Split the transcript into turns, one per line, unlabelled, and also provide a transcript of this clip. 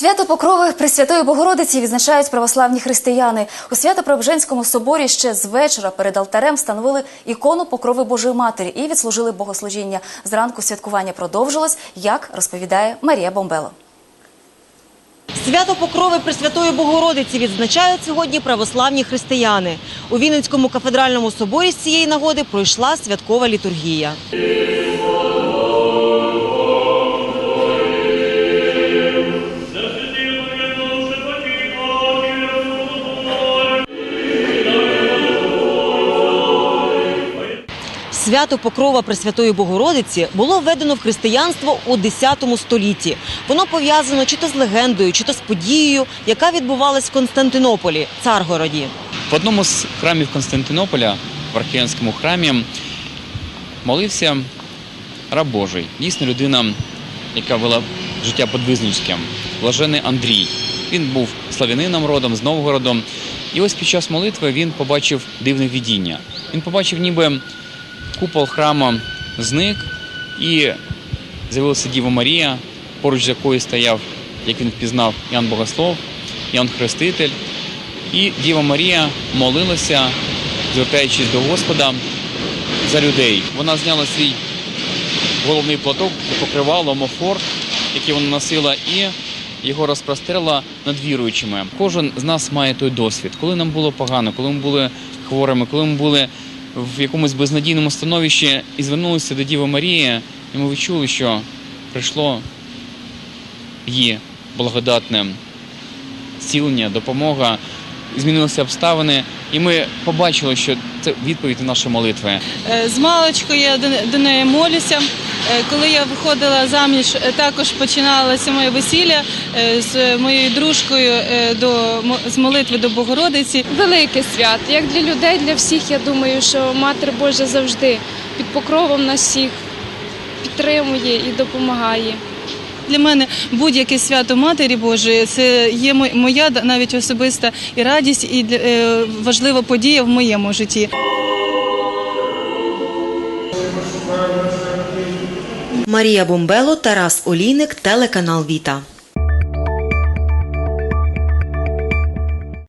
Свято Покрови Пресвятої Богородиці відзначають православні християни. У Свято-Преображенському соборі ще з вечора перед алтарем встановили ікону Покрови Божої Матері і відслужили богослужіння. Зранку святкування продовжилось, як розповідає Марія Бомбело.
Свято Покрови Пресвятої Богородиці відзначають сьогодні православні християни. У Вінницькому кафедральному соборі з цієї нагоди пройшла святкова літургія. Свято Покрова Пресвятої Богородиці було введено в християнство у X столітті. Воно пов'язано чи то з легендою, чи то з подією, яка відбувалась в Константинополі, Царгороді.
В одному з храмів Константинополя, в Архіянському храмі, молився раб Божий, дійсно людина, яка вела життя подвизничським, блажений Андрій. Він був славянином родом з Новгородом. І ось під час молитви він побачив дивне видіння. Він побачив, ніби купол храму зник, і з'явилася Діва Марія, поруч з якою стояв, як він впізнав, Ян Богослов, Ян Хреститель. І Діва Марія молилася, звертаючись до Господа за людей. Вона зняла свій головний платок, покривало, омофор, який вона носила, і його розпростерла над віруючими. Кожен з нас має той досвід. Коли нам було погано, коли ми були хворими, коли ми були в якомусь безнадійному становищі і звернулися до Діви Марії, і ми відчули, що прийшло її благодатне зцілення, допомога, змінилися обставини, і ми побачили, що це відповідь на наші молитви.
Е, З маличкою я до неї молюся. Е, Коли я виходила заміж, е, також починалося моє весілля е, з моєю дружкою до з молитви до Богородиці.
Велике свято, як для людей, для всіх. Я думаю, що Матір Божа завжди під покровом нас всіх підтримує і допомагає.
Для мене будь-яке свято Матері Божої це є мо- моя навіть особиста і радість, і важлива подія в моєму житті.
Марія Бомбело, Тарас Олійник, телеканал Віта.